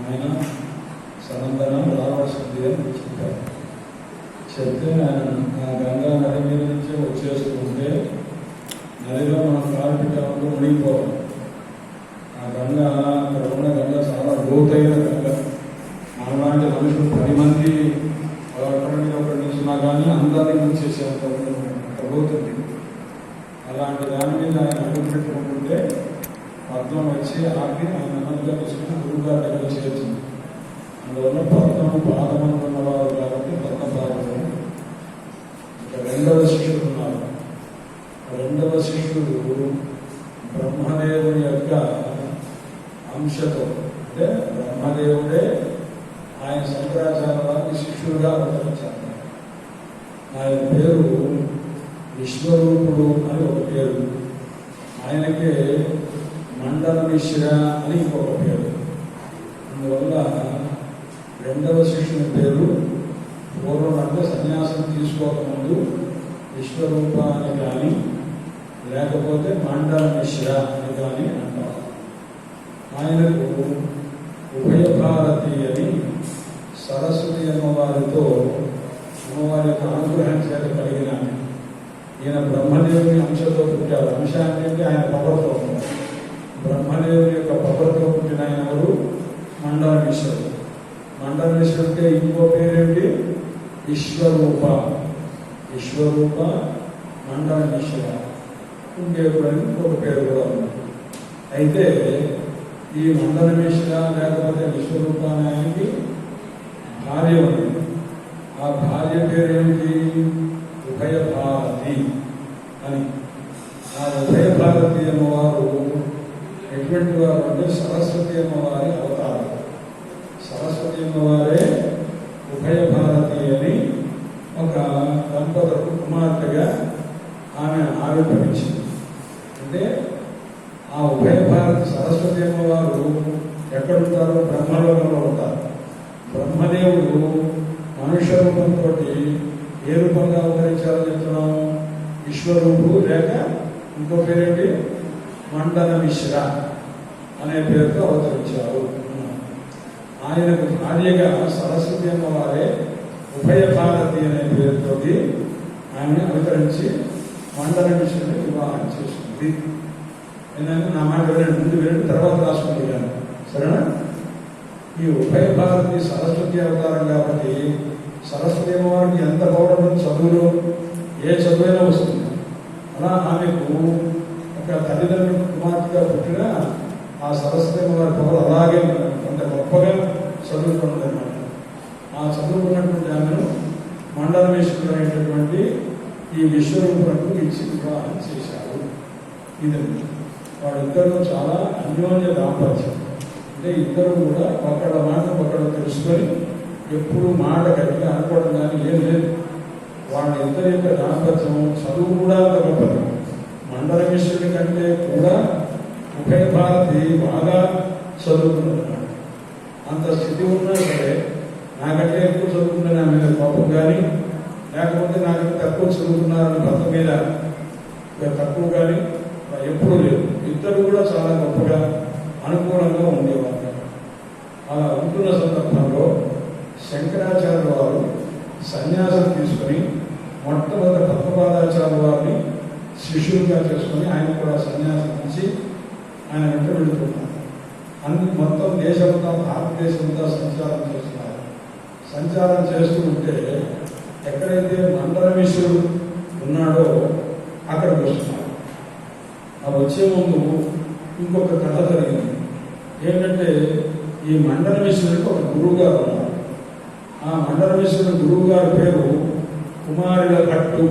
ఆయన సనందనం రావాల్సింది అని చెప్పారు చెప్తే ఆయన ఆ గంగా నది మీద నుంచి వచ్చేస్తుంటే నదిలో మనం కాలు పెట్టామంటూ మునిగిపోవాలి ఆ గంగ అక్కడ ఉన్న గంగ చాలా లోతైన గంగ. మనలాంటి మనుషులు పది మంది ఒకరి ఒకటి ఒకరు నిల్చున్నా కానీ అందరినీ ముంచేసేంత అంత లోతుంది అలాంటి దాని మీద ఆయన అడుగు పెట్టుకుంటుంటే పద్మం వచ్చి ఆగి ఆయన నెమ్మదిగా తీసుకుని గురుగారి దగ్గర చేర్చింది అందువల్ల పద్మం పాదం ఉన్నవారు కాబట్టి పద్మ పాదం ఇక రెండవ శిష్యుడు ఉన్నారు. రెండవ శిష్యుడు బ్రహ్మదేవుని యొక్క అంశతో అంటే బ్రహ్మదేవుడే ఆయన శంకరాచార్య వారికి శిష్యుడుగా అవతరించారు. ఆయన పేరు విశ్వరూపుడు అని ఒక పేరు ఆయనకే పరమేశ్వర అని ఇంకొక పేరు. అందువల్ల రెండవ శిష్యుని పేరు పూర్వం అంటే సన్యాసం తీసుకోకముందు విశ్వరూప అని కానీ లేకపోతే మాండల మిశ్ర అని కానీ అంటారు. ఆయనకు ఉభయ భారతి అని సరస్వతి అమ్మవారితో అమ్మవారి యొక్క అనుగ్రహం చేత కలిగిన ఈయన బ్రహ్మదేవుని అంశతో పుట్టారు. అంశాన్ని ఆయన పవర్తో ఉంటారు బ్రహ్మదేవుని యొక్క పవర్తో పుట్టిన ఆయన ఎవరు మండల మిశ్రుడు మండల మిశ్రుడికి ఇంకో పేరేంటి విశ్వరూప విశ్వరూప మండల మిశ్ర ఇంకేప్పుడు అని ఇంకొక పేరు కూడా ఉంది అయితే ఈ మండల మిశ్ర లేకపోతే విశ్వరూపానికి భార్య ఉంది ఆ భార్య పేరేమిటి ఉభయ భారతి అని ఆ ఉభయ భారతి అమ్మవారు ఎటువంటి వారు అంటే సరస్వతి అమ్మవారి అవతారం సరస్వతి అమ్మవారే ఉభయ భారతి అని ఒక దంపతులకు కుమార్తెగా ఆమె ఆవిర్భవించింది అంటే ఆ ఉభయ భారతి సరస్వతి అమ్మవారు ఎక్కడుంటారు బ్రహ్మలోకంలో ఉంటారు. బ్రహ్మదేవుడు మనుష్య రూపంతో ఏ రూపంగా అవతరించాలని చెప్తున్నాము? విశ్వరూపు లేక ఇంకో పేరేంటి? మండల మిశ్ర అనే పేరుతో అవతరించారు. ఆయనకు భార్యగా సరస్వతి అమ్మవారే ఉభయ భారతి అనే పేరుతోటి ఆయన అవతరించి మండల మిశ్రుని వివాహం చేసుకుంది ఏంటంటే నా మాట వినండి ముందు వినండి తర్వాత రాసుకుంటున్నాను సరేనా? ఈ ఉభయ భారతి సరస్వతి అవతారం కాబట్టి సరస్వతి అమ్మవారికి ఎంత గౌరవం చదువులో ఏ చదువైనా వస్తుంది. అలా ఆమెకు ఒక తల్లిదండ్రుల కుమార్తెగా పుట్టిన ఆ సరస్వతి అమ్మవారి పవర్ అలాగే అంత గొప్పగా చదువుకున్నదన్నమాట. ఆ చదువుకున్నటువంటి ఆమెను మండలమేశ్వరుడైనటువంటి ఈ విశ్వరూపులకు ఇచ్చి అని చేశారు. ఇదండి వాళ్ళిద్దరూ చాలా అన్యోన్య దాంపత్యం. అంటే ఇద్దరు కూడా ఒకళ్ళ మాట ఒకళ్ళు తెలుసుకొని ఎప్పుడు మాట గట్టిగా అనుకోవడం కానీ ఏం లేదు. వాళ్ళ ఇద్దరి యొక్క దాంపత్యం చదువు కూడా గొప్పది. మండల మిశ్రుడి కంటే కూడా ఉభయ భారతి బాగా చదువుకున్నది అంత స్థితి ఉన్నా సరే నాకంటే ఎక్కువ చదువుకున్న నా మీద కోపం కానీ లేకపోతే నాకు తక్కువ భర్త మీద తక్కువ కానీ ఎప్పుడూ లేదు. ఇద్దరు కూడా చాలా గొప్పగా అనుకూలంగా ఉండేవారు. అలా ఉంటున్న సందర్భంలో శంకరాచార్య వారు సన్యాసం తీసుకొని మొట్టమొదటి భక్తపాదాచార్య వారిని శిష్యులుగా చేసుకొని ఆయన కూడా సన్యాసం ఇచ్చి ఆయన వెంట వెళుతున్నారు అన్ని మొత్తం దేశమంతా భారతదేశమంతా సంచారం చేస్తున్నారు. సంచారం చేస్తూ ఉంటే ఎక్కడైతే మండలమేశ్వరుడు ఉన్నాడో అక్కడికి వస్తున్నాడు ఆ వచ్చే ముందు ఇంకొక కథ జరిగింది. ఏంటంటే ఈ మండలమేశ్వరుడికి ఒక గురువు గారు ఉన్నారు. ఆ మండలమేశ్వరుడు గురువు గారి పేరు కుమారుల భట్టు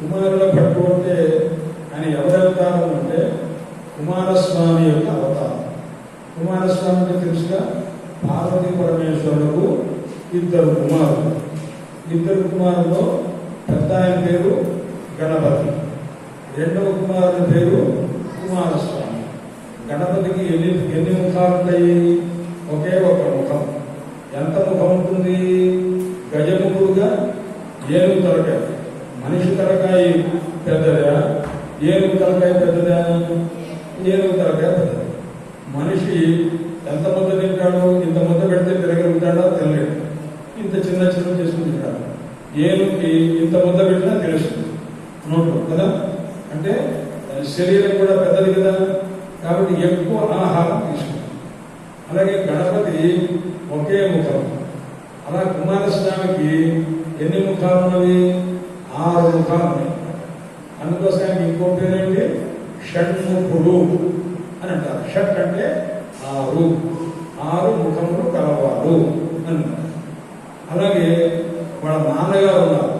కుమారుల భట్టు అంటే ఆయన ఎవరి అవతారం అంటే కుమారస్వామి యొక్క అవతారం. కుమారస్వామికి తెలుసుగా? పార్వతీ పరమేశ్వరులకు ఇద్దరు కుమారులు. ఇద్దరు కుమారుల్లో పెద్ద ఆయన పేరు గణపతి. రెండవ కుమారుని పేరు కుమారస్వామి. గణపతికి ఎన్ని ఎన్ని ముఖాలు ఉంటాయి ఒకే ఒక ముఖం. ఎంత ముఖం ఉంటుంది? గజముఖుడుగా ఏనుగు తలకాయ. మనిషి తలకాయ పెద్దదా. ఏనుగు తలకాయ పెద్దదా? ఏనుగు తలకాయ పెద్దది. మనిషి ఎంత ముద్ద తింటాడు చిన్న చిన్న చేసుకుంది ఏనుకి ఇంత ముద్ద పెట్టినా తెలుస్తుంది నోట్లో కదా? అంటే శరీరం కూడా పెద్దది కదా? కాబట్టి ఎక్కువ ఆహారం తీసుకుంటాం అలాగే గణపతి ఒకే ముఖం. అలా కుమారస్వామికి ఎన్ని ముఖాలు ఉన్నవి? ఆరు ముఖాలు ఉన్నాయి. అందుకోసం ఆయనకి ఇంకో పేరేంటి? షణ్ముఖుడు అని అంటారు. షట్ అంటే ఆరు. ఆరు ముఖములు కలవారు. అలాగే వాళ్ళ నాన్నగారు ఉన్నారు.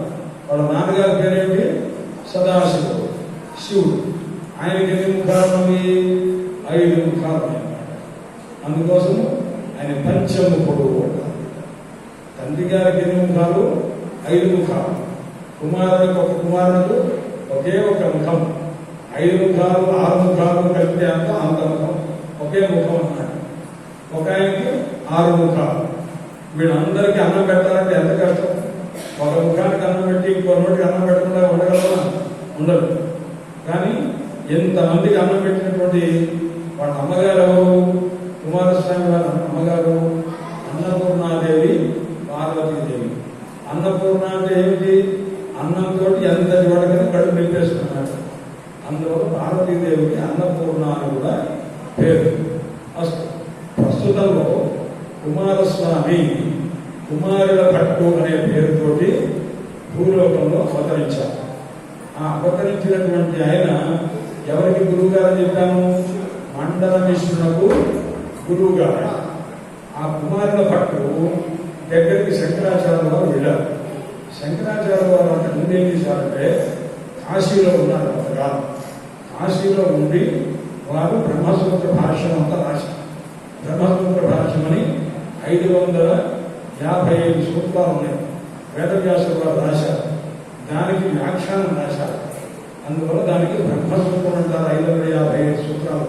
వాళ్ళ నాన్నగారి పేరేంటి? సదాశివుడు. శివుడు. ఆయనకి ఎన్ని ముఖాలు ఐదు ముఖాలు అందుకోసము అన్నమాట ఆయన పంచముఖుడు అంటారు తండ్రి గారికి ఎన్ని ముఖాలు? ఐదు ముఖాలు. కుమారుడికి ఒక కుమారుడు ఒకే ఒక ముఖం. ఐదు ముఖాలు ఆరు ముఖాలు కలిపితే అంత అంత ముఖం. ఒకే ముఖం అన్నాడు. ఒక ఆయనకి ఆరు ముఖాలు. వీళ్ళందరికీ అన్నం పెట్టాలంటే ఎంత కష్టం? ఒక ముఖానికి అన్నం పెట్టి ఇంకో నోటికి అన్నం పెట్టకుండా ఉండగలమా? ఉండదు. కానీ ఎంతమందికి అన్నం పెట్టినటువంటి వాళ్ళ అమ్మగారు కుమారస్వామి వాళ్ళ అమ్మగారు అన్నపూర్ణాదేవి పార్వతీదేవి. అన్నపూర్ణ అంటే ఏమిటి? అన్నంతో ఎంతటి వాళ్ళకైనా కడుపు నింపేసుకున్నాడు అందులో పార్వతీదేవికి అన్నపూర్ణ అని కూడా పేరు. అసలు ప్రస్తుతంలో కుమారస్వామి కుమారుల పట్టు అనే పేరుతోటి భూలోకంలో అవతరించారు. ఆ అవతరించినటువంటి ఆయన ఎవరికి గురువు చెప్పాము మండల మిశ్రునకు గురువుగారు. ఆ కుమారుల పట్టు దగ్గరికి శంకరాచార్య వారు వెళ్ళారు. శంకరాచార్య వారు అంటే ముందు ఏం చేశారంటే కాశీలో ఉన్నారు అంతగా. కాశీలో ఉండి వారు బ్రహ్మసూత్ర భాష్యం అంతా రాశారు. బ్రహ్మసూత్ర భాష్యమని ఐదు వందల యాభై ఐదు సూత్రాలు ఉన్నాయి. వేదవ్యాసులు వారు రాశారు దానికి వ్యాఖ్యానం రాశారు అందువల్ల దానికి బ్రహ్మసూత్రం అంటారు ఐదు వందల యాభై ఐదు సూత్రాలు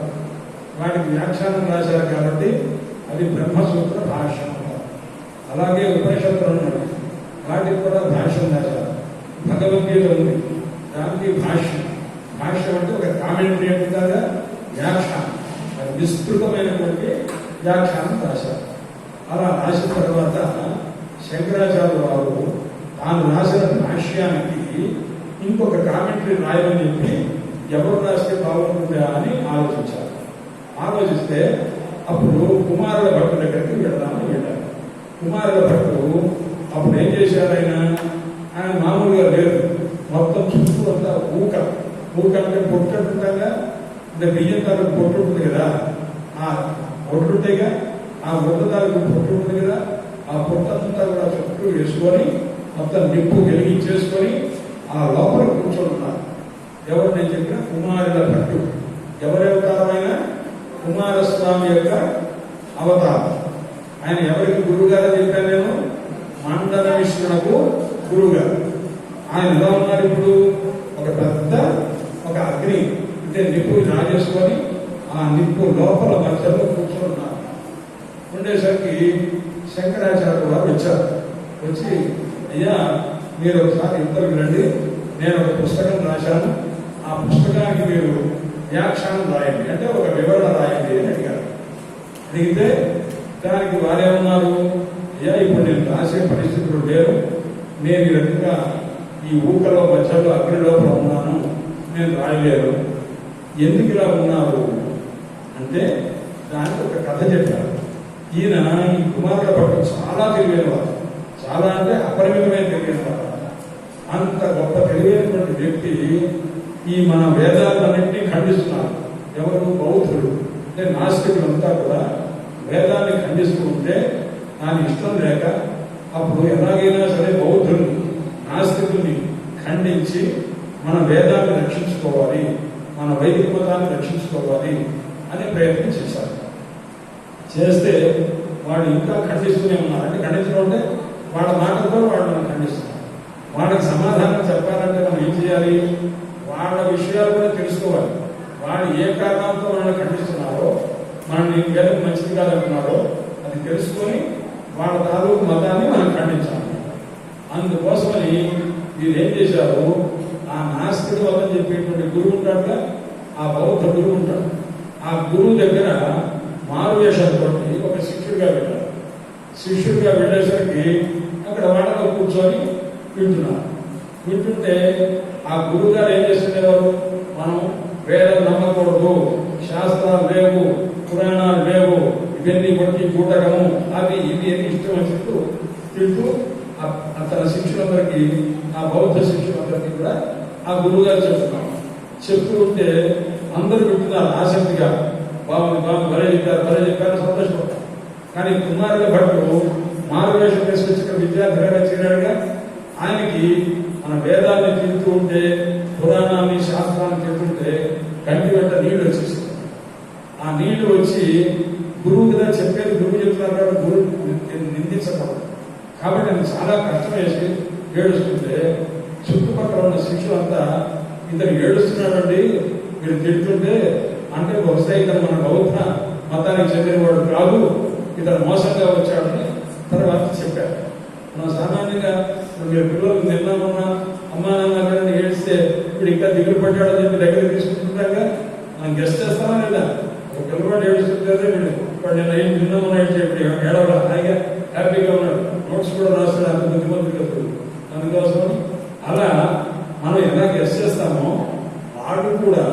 వాటికి వ్యాఖ్యానం రాశారు కాబట్టి అది బ్రహ్మసూత్ర భాష్యం. అలాగే ఉపనిషత్తులు ఉన్నాయి. వాటికి కూడా భాష్యం రాశారు. భగవద్గీత ఉంది. దానికి భాష్యం. భాష్యం అంటే ఒక కామెంటరీ అంటే కాదా? వ్యాఖ్యానం. అది విస్తృతమైనటువంటి వ్యాఖ్యానం రాశారు. అలా రాసిన తర్వాత శంకరాచార్య వారు తాను రాసిన భాష్యానికి ఇంకొక కామెంటరీ రాయమని చెప్పి ఎవరు రాస్తే బాగుంటుందా అని ఆలోచించారు. ఆలోచిస్తే అప్పుడు కుమారుల భట్టు దగ్గరికి వెళ్దామని వెళ్ళారు. కుమారుల భట్టు అప్పుడు ఏం చేశారు ఆయన? ఆయన మామూలుగా లేరు. మొత్తం చుట్టూ అంతా ఊక. ఊక అంటే పొట్టు అంటుంటాగా అంటే బియ్యం తాలూకు పొట్టు ఉంటుంది కదా? ఆ పొట్టుంటేగా ఆ ఒడ్డు పొట్టు ఉంది కదా ఆ పొట్టంతా కూడా చుట్టూ వేసుకొని మొత్తం నిప్పు వెలిగించేసుకొని ఆ లోపల కూర్చొని ఉన్నారు. ఎవరు నేను చెప్పిన? కుమారుల పట్టు ఎవరి అవతారమైన కుమారస్వామి యొక్క అవతారం. ఆయన ఎవరికి గురువుగారు చెప్పాను నేను? మండల విష్ణునకు గురువుగారు. ఆయన ఎలా ఉన్నారు ఇప్పుడు? ఒక పెద్ద ఒక అగ్ని. అంటే నిప్పు రాజేసుకొని ఆ నిప్పు లోపల మధ్యలో కూర్చొని ఉండేసరికి శంకరాచార్య వారు వచ్చారు. వచ్చి అయ్యా మీరు ఒకసారి ఇంటర్వ్యూ వినండి నేను ఒక పుస్తకం రాశాను. ఆ పుస్తకానికి మీరు వ్యాఖ్యానం రాయండి. అంటే ఒక వివరణ రాయండి అని అడిగారు. అడిగితే దానికి వారేమన్నారు? అయ్యా ఇప్పుడు నేను రాసే పరిస్థితులు లేరు నేను ఈ రకంగా ఈ ఊకలో మధ్యలో అగ్ని లోపల ఉన్నాను. నేను రాయలేరు ఎందుకు ఇలా ఉన్నారు అంటే దానికి ఒక కథ చెప్పారు. ఈయన ఈ కుమారుల పట్ల చాలా తెలివైనవారు చాలా అంటే అపరిమితమైన తెలివైనవారు అంత గొప్ప తెలివైనటువంటి వ్యక్తి ఈ మన వేదాలన్నింటినీ ఖండిస్తున్నారు. ఎవరు? బౌద్ధులు అంటే నాస్తికులు అంతా కూడా వేదాన్ని ఖండిస్తూ ఉంటే నాకు ఇష్టం లేక అప్పుడు ఎలాగైనా సరే బౌద్ధుడు నాస్తికుల్ని ఖండించి మన వేదాన్ని రక్షించుకోవాలి మన వైదిక మతాన్ని రక్షించుకోవాలి అనే ప్రయత్నం చేశారు. చేస్తే వాడు ఇంకా ఖండిస్తూనే ఉన్నారు. అంటే ఖండించడం అంటే వాళ్ళ మాటలతో వాళ్ళు మనం ఖండిస్తున్నారు. వాళ్ళకి సమాధానం చెప్పాలంటే మనం ఏం చేయాలి? వాళ్ళ విషయాలు కూడా తెలుసుకోవాలి. వాళ్ళు ఏ కారణంతో మనల్ని ఖండిస్తున్నారో మనల్ని ఇంకేదో మంచిది కాదంటున్నారో అది తెలుసుకొని వాళ్ళ తాలూకు మతాన్ని మనం ఖండించాలి. అందుకోసమని వీరు ఏం చేశారు? ఆ నాస్తిక మతం చెప్పేటువంటి గురువు ఉంటాడుగా ఆ బౌద్ధ గురువు ఉంటాడు. ఆ గురువు దగ్గర మారువేషంతో ఒక శిష్యుడిగా వెళ్ళారు. శిష్యుడిగా వెళ్ళేసరికి అక్కడ వాళ్ళతో కూర్చొని వింటున్నారు. వింటుంటే ఆ గురువు గారు ఏం చేస్తుండేవారు? మనం వేదం నమ్మకూడదు శాస్త్రాలు లేవు పురాణాలు లేవు ఇవన్నీ కొట్టి కూటకము అవి ఇవి అని ఇష్టం వచ్చినట్టు తింటూ అతని శిష్యులందరికీ ఆ బౌద్ధ శిక్షులందరికీ కూడా ఆ గురువు గారు చెప్తున్నాం చెప్తూ ఉంటే అందరూ వింటున్నారు ఆసక్తిగా. బాగుంది బాగుంది భలే చెప్పారు భలే చెప్పారు సంతోషం కానీ కుమారుల భట్టు మారువేషం వేసుకొచ్చి ఇక్కడ విద్యార్థిగా చేరాడుగా ఆయనకి మన వేదాన్ని తింటూ ఉంటే పురాణాన్ని శాస్త్రాన్ని తింటుంటే కంటి వెంట నీళ్ళు వచ్చేసింది ఆ నీళ్ళు వచ్చి గురువు కదా చెప్పేది గురువు చెప్తున్నారు కాబట్టి గురువు నిందించకూడదు కాబట్టి నేను చాలా కష్టం వేసి ఏడుస్తుంటే చుట్టుపక్కల ఉన్న శిష్యులంతా ఇతను ఏడుస్తున్నాడండి మీరు తింటుంటే అంటే బహుశా ఇతను మన బౌద్ధ మతానికి చెందినవాడు కాదు. ఇతను మోసంగా వచ్చాడని తర్వాత చెప్పారు. మనం సామాన్యంగా మీరు పిల్లలు నిన్న మొన్న అమ్మా నాన్న గారిని ఏడిస్తే ఇప్పుడు ఇంకా దిగులు పడ్డాడని చెప్పి దగ్గర తీసుకుంటున్నాక మనం గెస్ట్ చేస్తామా లేదా? ఒక పిల్లవాడు ఏడుస్తుంటే వీడు. వాడు ఏం నిన్న మొన్న ఏడిచి ఇప్పుడు ఏడవడా? హాయిగా హ్యాపీగా ఉన్నాడు. నోట్స్ కూడా రాస్తాడు అంత బుద్ధిమంతుడు అందుకోసం అలా మనం ఎలా గెస్ట్ చేస్తామో వాడు కూడా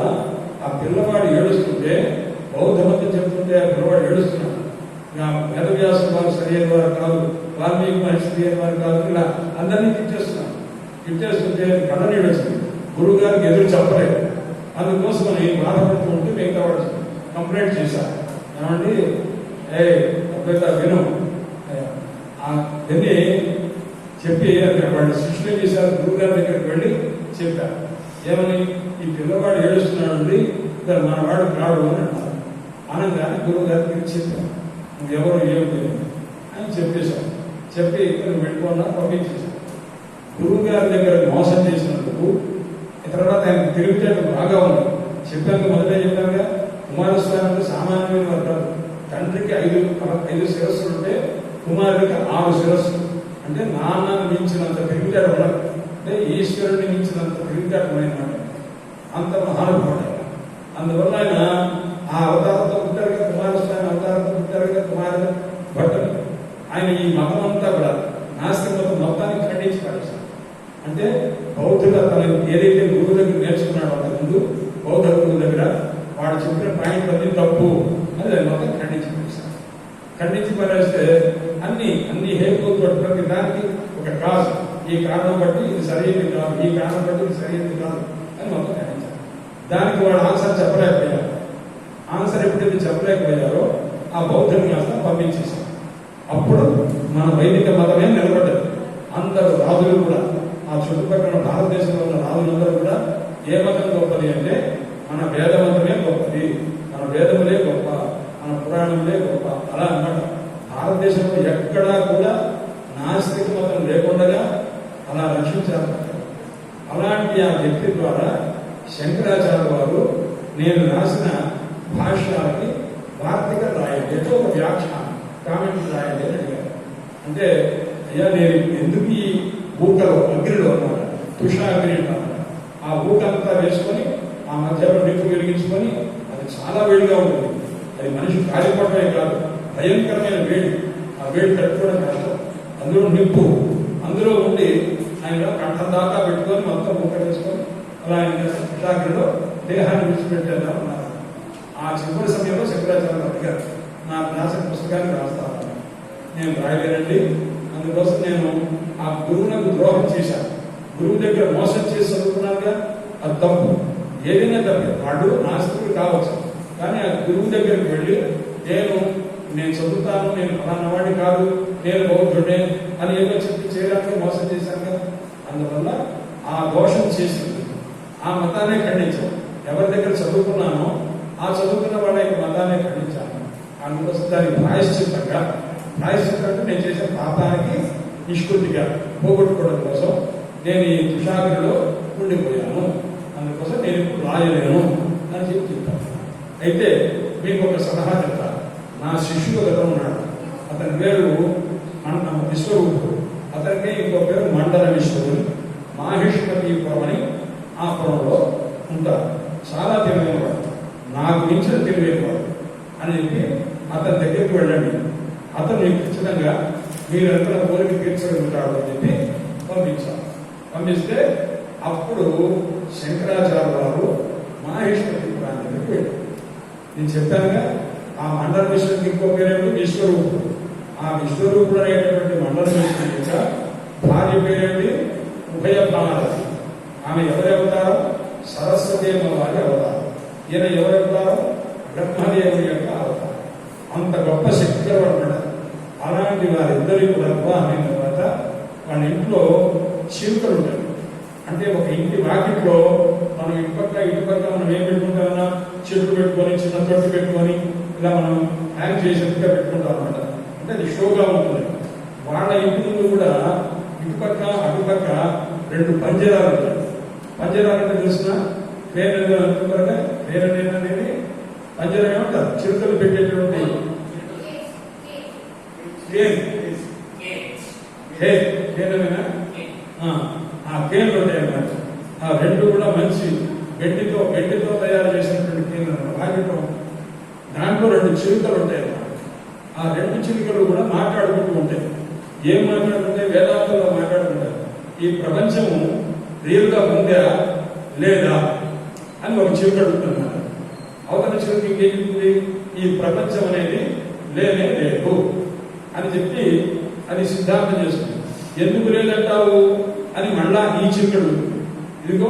పిల్లవాడు ఏడుస్తుంటే బౌద్ధ మతం చెప్తుంటే ఆ పిల్లవాడు ఏడుస్తున్నాడు. నా వేదవ్యాస వారు సరైన వారు కాదు వాల్మీకి మహర్షి సరైన వారు కాదు ఇలా అందరినీ తిట్టేస్తున్నాను తిట్టేస్తుంటే కళ్ళ ఏడుస్తుంది. వచ్చింది గురువు గారికి ఎదురు చెప్పలేదు. అందుకోసమని బాధపడుతూ ఉంటే మిగతా వాడు కంప్లైంట్ చేశాను ఏమండి? ఏ అబ్బాయి విను. ఆ చెప్పి అక్కడ వాళ్ళు శిష్యులు చేశారు. గురువు గారి దగ్గరికి వెళ్ళి చెప్పారు. ఏమని? ఈ పిల్లవాడు ఏడుస్తున్నాడండి. ఇక్కడ మన వాడు కాడు అని అన్నారు అనగానే గురువు గారికి చెప్పాను నువ్వెవరు ఏమిటి అని చెప్పేశాను చెప్పి ఇక్కడ పెట్టుకున్నా పంపించేశాను గురువు గారి దగ్గర మోసం చేసినందుకు తర్వాత ఆయన తిరుగుచేట బాగా ఉంది. చెప్పాక మొదటే చెప్పాక కుమారస్వామి అంటే సామాన్యమైన వర్గాలు తండ్రికి ఐదు ఐదు శిరస్సులు ఉంటే కుమారుడికి ఆరు శిరస్సులు. అంటే నాన్నని మించినంత తెలివితేట ఉండదు అంటే ఈశ్వరుడిని మించినంత తిరుగుతాడు మాట అంత మహానుభావుడు. అందువల్ల ఆయన ఆ అవతారంతో పుట్టారుగా కుమారస్వామి అవతారంతో పుట్టారుగా కుమారుడు భట్టలు ఆయన ఈ మతం అంతా కూడా నాస్తికత మొత్తాన్ని ఖండించి పడేశారు అంటే బౌద్ధుడు తన ఏదైతే గురువు దగ్గర నేర్చుకున్నాడో అంత ముందు బౌద్ధ గురువు దగ్గర వాడు చెప్పిన పాయింట్ అన్ని తప్పు అని దాన్ని మొత్తం ఖండించి పడేశారు ఖండించి పడేస్తే అన్ని అన్ని హేతులతో ప్రతి దానికి ఒక కాజ్ ఈ కారణం బట్టి ఇది సరైనది కాదు ఈ కారణం బట్టి ఇది సరైనది కాదు. దానికి వాళ్ళు ఆన్సర్ చెప్పలేకపోయారు ఆన్సర్ ఎప్పుడైతే చెప్పలేకపోయారో ఆ బౌద్ధ న్యాసం పంపించేశారు. అప్పుడు మన వైదిక మతమే నిలబడ్డది. అందరు రాజులు కూడా ఆ చుట్టుపక్కల భారతదేశంలో ఉన్న రాజులందరూ కూడా ఏ మతం గొప్పది అంటే మన వేద మతమే గొప్పది మన వేదములే గొప్ప మన పురాణములే గొప్ప అలా అన్నమాట. భారతదేశంలో ఎక్కడా కూడా నాస్తిక మతం లేకుండా అలా రక్షించారు. అలాంటి ఆ వ్యక్తి ద్వారా శంకరాచార్య వారు నేను రాసిన భాష్యాలకి వార్తిక రాయండి ఏదో ఒక వ్యాఖ్యానం కామెంట్ రాయండి అని అడిగారు. అంటే అయ్యా నేను ఎందుకు ఈ బూటలో అగ్నిలో అన్నమాట తుషాగ్ని అన్నమాట ఆ అంతా వేసుకొని ఆ మధ్యలో నిప్పు వెలిగించుకొని అది చాలా వేడిగా ఉంటుంది అది మనిషి కాలిపోవడమే కాదు భయంకరమైన వేడి. ఆ వేడి తట్టుకోవడం కష్టం. అందులో నిప్పు. అందులో ఉండి ఆయన కంఠం దాకా పెట్టుకొని మొత్తం బూట వేసుకొని అలా ఆయన తుషాగ్నిలో దేహాన్ని విడిచిపెట్టేలా ఉన్నారు. ఆ చివరి సమయంలో శంకరాచార్య అడిగారు నా రాసిన పుస్తకాన్ని రాస్తాను నేను రాయలేనండి అందుకోసం నేను ఆ గురువునకు ద్రోహం చేశాను గురువు దగ్గర మోసం చేసి చదువుకున్నానుగా అది తప్పు. ఏదైనా తప్పే. వాడు నాస్తికుడు కావచ్చు. కానీ ఆ గురువు దగ్గరికి వెళ్ళి నేను నేను చదువుతాను నేను ఫలానా కాదు నేను బౌద్ధుడే అని ఏదో చెప్పి చేయడానికి మోసం చేశాను కదా. అందువల్ల ఆ దోషం చేసింది ఆ మతాన్ని ఖండించాను ఎవరి దగ్గర చదువుకున్నానో ఆ చదువుకున్న వాళ్ళ యొక్క మతాన్ని ఖండించాను అందుకోసం దానికి ప్రాయశ్చిత్తంగా ప్రాయశ్చిత్తం నేను చేసిన పాపానికి నిష్కృతిగా పోగొట్టుకోవడం కోసం నేను ఈ తుషాగ్రిలో ఉండిపోయాను. అందుకోసం నేను ఇప్పుడు రాయలేను అని చెప్పి చెప్తాను. అయితే మీకు ఒక సలహా చెప్తాను నా శిష్యుడు గత ఉన్నాడు. అతని పేరు మన విశ్వరూపుడు. అతనికి ఇంకో పేరు మండల విశ్వరుడు మాహిష్మతీపురం అని ఆ కోణంలో ఉంటారు చాలా తెలివైనవాడు. నాకు మించిన తెలివైనవాడు. అని చెప్పి అతని దగ్గరికి వెళ్ళండి. అతను మీకు ఖచ్చితంగా మీరు అనుకున్న కోరిక తీర్చగలుగుతాడు అని చెప్పి పంపించారు. పంపిస్తే అప్పుడు శంకరాచార్య వారు మహేశ్వరి ప్రాంతానికి వెళ్ళారు. నేను చెప్పానుగా ఆ మండల విష్ణుకి ఇంకో పేరేమిటి విశ్వరూపుడు. ఆ విశ్వరూపుడు అనేటటువంటి మండల విష్ణు యొక్క భార్య పేరేమిటి? ఉభయ ప్రాణాలది ఆమె ఎవరి అవతారం సరస్వతి అమ్మ వారి అవతారం. ఈయన ఎవరి అవతారం బ్రహ్మదేవుని యొక్క అవతారం. అంత గొప్ప శక్తికరం ఉన్నాడు. అలాంటి వారిద్దరి కూడా అయిన తర్వాత వాళ్ళ ఇంట్లో చిలుకలు ఉంటాయి అంటే ఒక ఇంటి వాకిట్లో మనం ఇటు ఇటుపక్క మనం ఏం పెట్టుకుంటామన్నా? చెరుకు పెట్టుకొని చిన్న తొట్టు పెట్టుకొని ఇలా మనం హ్యాంగ్ చేసినట్టుగా పెట్టుకుంటాం అనమాట అంటే అది షోగా ఉంటుంది. వాళ్ళ ఇంటి ముందు కూడా ఇటుపక్క అటుపక్క రెండు పంజరాలు ఉంటాయి. పంజరాలు అంటే తెలిసిన పేరు అనుకుంటారుగా పేరు అనేది పంజరం ఏమంటారు చిరుకలు పెట్టేటువంటి ఆ, ఆ కేన్లు ఉంటాయి అన్నమాట. ఆ రెండు కూడా మంచి గడ్డితో గడ్డితో తయారు చేసినటువంటి కేన్లు వాటిలో దాంట్లో రెండు చిలుకలు ఉంటాయి ఆ రెండు చిలుకలు కూడా మాట్లాడుకుంటూ ఉంటాయి. ఏం మాట్లాడుకుంటాయి? వేదాంతంలో మాట్లాడుకుంటారు. ఈ ప్రపంచము రియల్ ఉందా లేదా అని ఒక చిలుక అడుగుతున్నారు అవతల చిలుక ఇంకేం ఈ ప్రపంచం అనేది లేనే లేదు అని చెప్పి అది సిద్ధాంతం చేస్తుంది. ఎందుకు లేదంటావు? అని మళ్ళా ఈ చిలుకడు ఇదిగో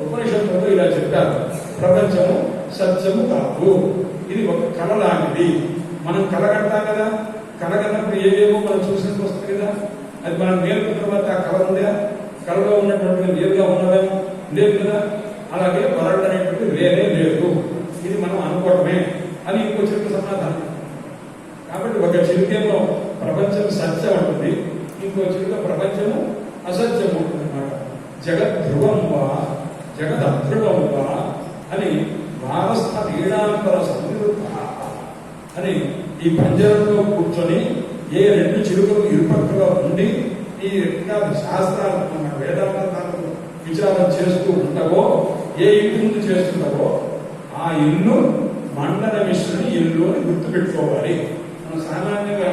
ఉపనిషత్తులతో ఇలా చెప్పారు. ప్రపంచము సత్యము కాదు. ఇది ఒక కళ లాంటిది. మనం కళ కడతాం కదా? కళ కన్నప్పుడు ఏదేమో మనం చూసినట్టు వస్తుంది కదా? అది మనం నేర్పుకున్న తర్వాత ఆ కళ ఉందా? కళలో ఉన్నటువంటి నేరుగా ఉన్నదేమో లేదు కదా? అలాగే వరల్డ్ అనేటువంటి వేరే లేదు ఇది మనం అనుకోవడమే. అని ఇంకో చిలుక సమాధానం. కాబట్టి ఒక చిరుకేమో ప్రపంచం సత్యం ఉంటుంది ఇంకో చిరుక ప్రపంచము అసత్యం ఉంటుంది అన్నమాట జగత్ ధ్రువం వా జగత్ అధ్రువం వా అని వారస్థ నీడాంతర సంయుక్త అని ఈ పంజరంలో కూర్చొని ఏ రెండు చిరుకలు ఇరుపక్కగా ఉండి ఈ ఇంకా శాస్త్రాలు మన వేదాంతాలను విచారం చేస్తూ ఉంటావో ఏ ఇంటి ముందు చేస్తుంటావో ఆ ఇల్లు మండల మిశ్రుని ఇల్లు అని గుర్తుపెట్టుకోవాలి. మనం సామాన్యంగా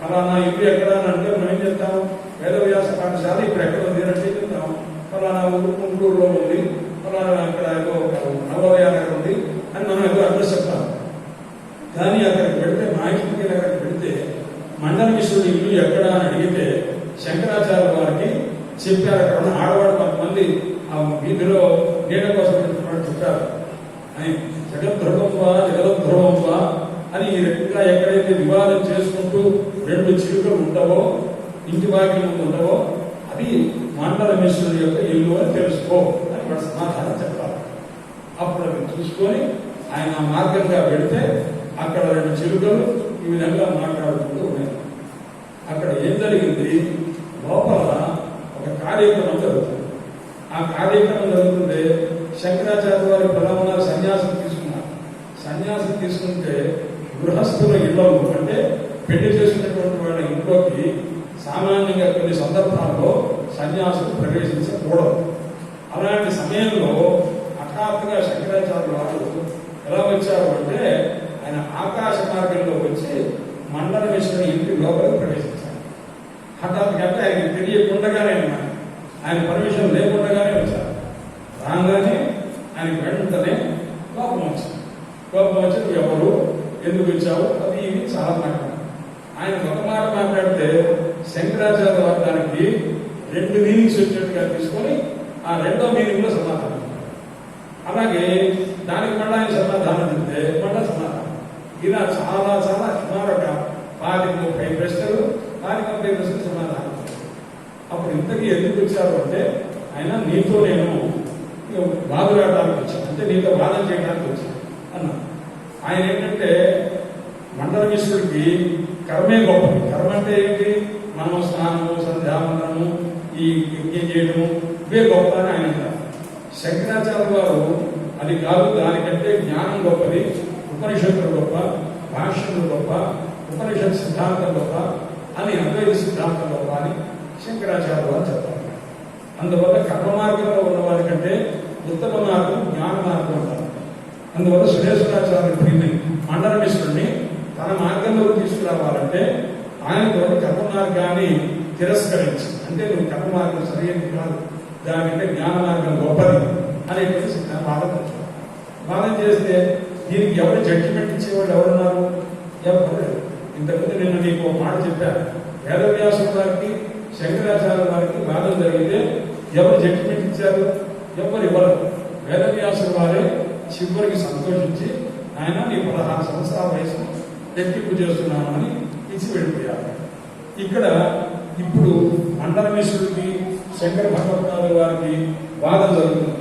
ఫలానా ఇల్లు ఎక్కడ అంటే మనం ఏం చెప్తాం? వేదవ్యాస పాఠశాల ఇప్పుడు ఎక్కడ ఉంది అంటే చెప్తాం. ఫలానా ఊరు గుంటూరులో ఉంది. ఫలానా అక్కడ ఏదో నవోదయ ఉంది అని మనం ఏదో అడ్రస్ చెప్తాం. కానీ అక్కడికి పెడితే మా ఇంటికి అక్కడికి పెడితే మండల మిశ్రుడు ఇల్లు ఎక్కడ అని అడిగితే శంకరాచార్య వారికి చెప్పారు. అక్కడ ఆడవాడు కొంతమంది ఆ వీధిలో నీడ కోసం వెళ్తున్నట్టు చెప్పారు అని జగద్ధ్రువంవా జగద్ధ్రువంవా అని ఈ రకంగా ఎక్కడైతే వివాదం చేసుకుంటూ రెండు చిలుకలు ఉంటావో ఇంటి వాకిలి ఉండవో అది మండల మిశ్రుడి యొక్క ఇల్లు అని తెలుసుకో అని వాడు సమాధానం చెప్పాలి. అప్పుడు అది చూసుకొని ఆయన ఆ మార్గంగా పెడితే అక్కడ రెండు చిలుకలు ఈ విధంగా మాట్లాడుకుంటూ ఉన్నాయి అక్కడ ఏం జరిగింది? లోపల ఒక కార్యక్రమం జరుగుతుంది. ఆ కార్యక్రమం జరుగుతుంటే శంకరాచార్య వారి ప్రధాన సన్యాసం తీసుకున్నారు. సన్యాసం తీసుకుంటే గృహస్థుల ఇళ్ళలో అంటే పెళ్ళి చేసుకున్నటువంటి వాళ్ళ ఇంట్లోకి సామాన్యంగా కొన్ని సందర్భాల్లో సన్యాసులు ప్రవేశించకూడదు. అలాంటి సమయంలో హఠాత్తుగా శంకరాచార్య వారు ఎలా వచ్చారు అంటే ఆయన ఆకాశ మార్గంలో వచ్చి మండల విశ్వని ఇంటి లోపలికి ప్రవేశించారు. అంటే ఆయన తెలియకుండగానే అన్నమాట ఆయన పర్మిషన్ లేకుండానే వచ్చారు. రాగానే ఆయన వెంటనే కోపం వచ్చింది. కోపం వచ్చి ఎవరు? ఎందుకు ఇచ్చావు అది ఇవి చాలా ఆయన ఒక మాట మాట్లాడితే శంకరాచార్య వర్గానికి రెండు మీనింగ్స్ వచ్చినట్టుగా తీసుకొని ఆ రెండో మీనింగ్లో సమాధానం అలాగే దానికి మళ్ళీ ఆయన సమాధానం చెప్తే మళ్ళీ సమాధానం. ఇలా చాలా చాలా సుమారు ఒక పాతిక ముప్పై ప్రశ్నలు పాతిక ముప్పై ప్రశ్నలు సమాధానం. ఇంతకీ ఎందుకు వచ్చారు అంటే ఆయన నీతో నేను వాదులాడడానికి వచ్చాను. అంటే నీతో వాదన చేయడానికి వచ్చాను అన్నా ఆయన ఏంటంటే మండల మిశ్రుడికి కర్మే గొప్పది కర్మ అంటే ఏంటి? మనం స్నానము సంధ్యావందనము ఈ యజ్ఞం చేయడము ఇవే గొప్ప అని ఆయన అంటారు. శంకరాచార్య వారు అది కాదు దానికంటే జ్ఞానం గొప్పది ఉపనిషత్తులు గొప్ప భాష్యములు గొప్ప ఉపనిషత్ సిద్ధాంతం గొప్ప అని అద్వైత సిద్ధాంతం గొప్ప అని శంకరాచార్యులు అని చెప్తారు అందువల్ల కర్మ మార్గంలో ఉన్న వారికంటే ఉత్తమ మార్గం జ్ఞాన మార్గం ఉంటారు అందువల్ల సురేశ్వరాచార్యుడు ప్రీమి మండలమిశ్వరుని తన మార్గంలోకి తీసుకురావాలంటే ఆయన కూడా కర్మ మార్గాన్ని తిరస్కరించి అంటే నువ్వు కర్మ మార్గం సరైనది కాదు దానికంటే జ్ఞాన మార్గం గొప్పది అనేటువంటి వాదన చేశారు. వాదన చేస్తే దీనికి ఎవరు జడ్జిమెంట్ ఇచ్చేవాళ్ళు ఎవరున్నారు? ఎవరు ఇంతకుముందు నేను నీకు మాట చెప్పాను వేదవ్యాసం వారికి శంకరాచార్య వారికి వాదన జరిగితే ఎవరు జడ్జిమెంట్ ఇచ్చారు? ఎవరు ఇవ్వరు వేదవ్యాసుల వారే చివరికి సంతోషించి ఆయన నీ పదహారు సంవత్సరాల వయసు ఎక్కింపు చేస్తున్నామని ఇచ్చి వెళ్ళిపోయారు. ఇక్కడ ఇప్పుడు మండలమేశ్వరుడికి శంకర భగవత్నాథు వారికి వాదం జరుగుతుంది.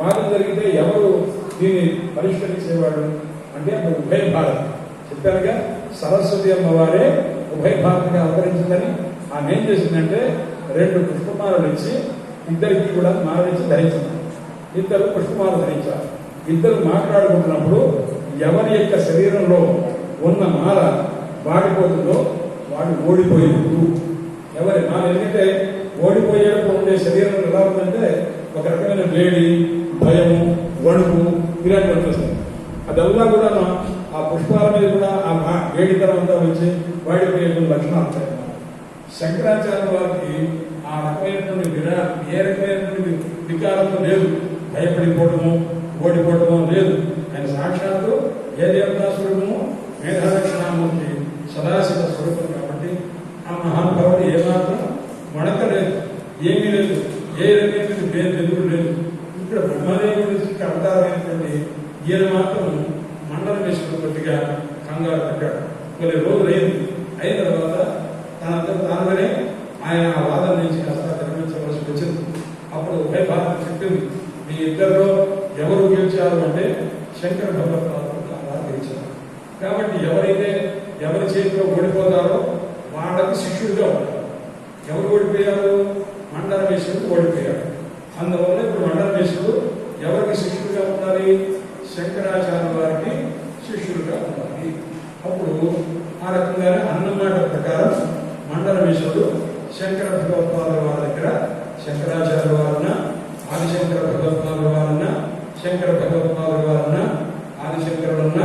వాదం జరిగితే ఎవరు దీన్ని పరిష్కరించేవాడు అంటే అక్కడ ఉభయ భారత్. చెప్పారుగా సరస్వతి అమ్మవారే ఉభయ భారత్గా అవతరించిందని ఆమె ఏం చేసిందంటే రెండు పుష్పమాలలు ఇచ్చి ఇద్దరికి కూడా మాలనిచ్చి ధరించింది ఇద్దరు పుష్పమాల ధరించారు. ఇద్దరు మాట్లాడుకుంటున్నప్పుడు ఎవరి యొక్క శరీరంలో ఉన్న మాల వాడిపోతుందో వాడు ఓడిపోయినట్టు ఎవరి మాల ఎందుకంటే ఓడిపోయేటప్పుడు ఉండే శరీరం ఎలా ఉందంటే ఒక రకమైన వేడి భయము వణుకు ఇలాంటివి వచ్చేస్తుంది అదల్లా కూడా ఆ పుష్పాల మీద కూడా ఆ మా- వేడితనం అంతా వచ్చి వాడిపోయే లక్షణాలు ఉంటాయి. శంకరాచార్య వారికి ఆ రకమైనటువంటి విరా ఏ రకమైనటువంటి వికారము లేదు. భయపడిపోవడము ఓడిపోవడము లేదు. ఆయన సాక్షాత్తు ఏ దేవతా స్వరూపము మేధాదక్షిణామూర్తి సదాశివ స్వరూపం కాబట్టి ఆ మహానుభావుడు ఏమాత్రం వణక లేదు ఏమీ లేదు. ఏ రకమైన పేరు ఎదురు లేదు. ఇక్కడ బ్రహ్మదేవుడికి అవతారమైనటువంటి ఈయన మాత్రం మండలం వేసుకున్నట్టుగా కంగారు పెట్టాడు కొన్ని రోజులు అయింది అయిన తర్వాత తనంతా దానివనే ఆయన వాదన నుంచి కాస్త విరమించవలసి వచ్చింది. అప్పుడు ఉభయ భారత చెప్పింది. మీ ఇద్దరిలో ఎవరు గెలిచారు అంటే శంకర భగవత్పాదులు గెలిచారు. కాబట్టి ఎవరైతే ఎవరి చేతిలో ఓడిపోతారో వాళ్ళకి శిష్యుడిగా ఉంటారు. ఎవరు ఓడిపోయారు? మండలమేశ్వరుడు ఓడిపోయారు. అందువల్ల ఇప్పుడు మండలమేశ్వరుడు ఎవరికి శిష్యుడిగా ఉండాలి? శంకరాచార్య వారికి శిష్యుడిగా ఉండాలి. అప్పుడు ఆ రకంగానే అన్నమాట ప్రకారం మండల మండలమేశ్వరుడు శంకర భగవత్పాదుల వారి దగ్గర శంకరాచార్య వారిన ఆదిశంకర భగవత్పాదుల వారిన శంకర భగవత్పాదుల వారున ఆదిశంకరుడున్న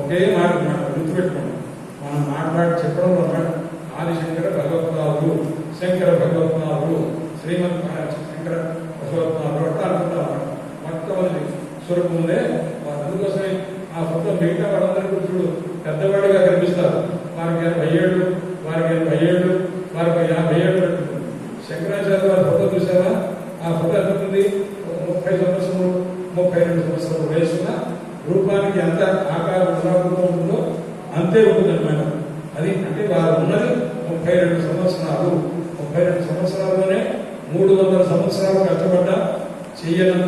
ఒకే మాట మాట గుర్తుపెట్టుకోండి మనం మాట్లాడి చెప్పడం అన్నమాట ఆదిశంకర భగవత్పాదులు శంకర భగవత్పాదులు శ్రీమద్ శంకర భగవత్పాదులు అట్లా అనుకుంటాం అన్నమాట. మొత్తం స్వరూపం ఉందే అందుకోసమే ఆ ఫోటో మిగతా వాళ్ళందరూ చూడు పెద్దవాడిగా కనిపిస్తారు వారికి ఎనభై ఏళ్ళు వారికి ఎనభై ఏళ్ళు వారికి యాభై ఏళ్ళు పెట్టుకుంటుంది శంకరాచార్య వారి ఫోటో చూసారా ఆ ఫోటో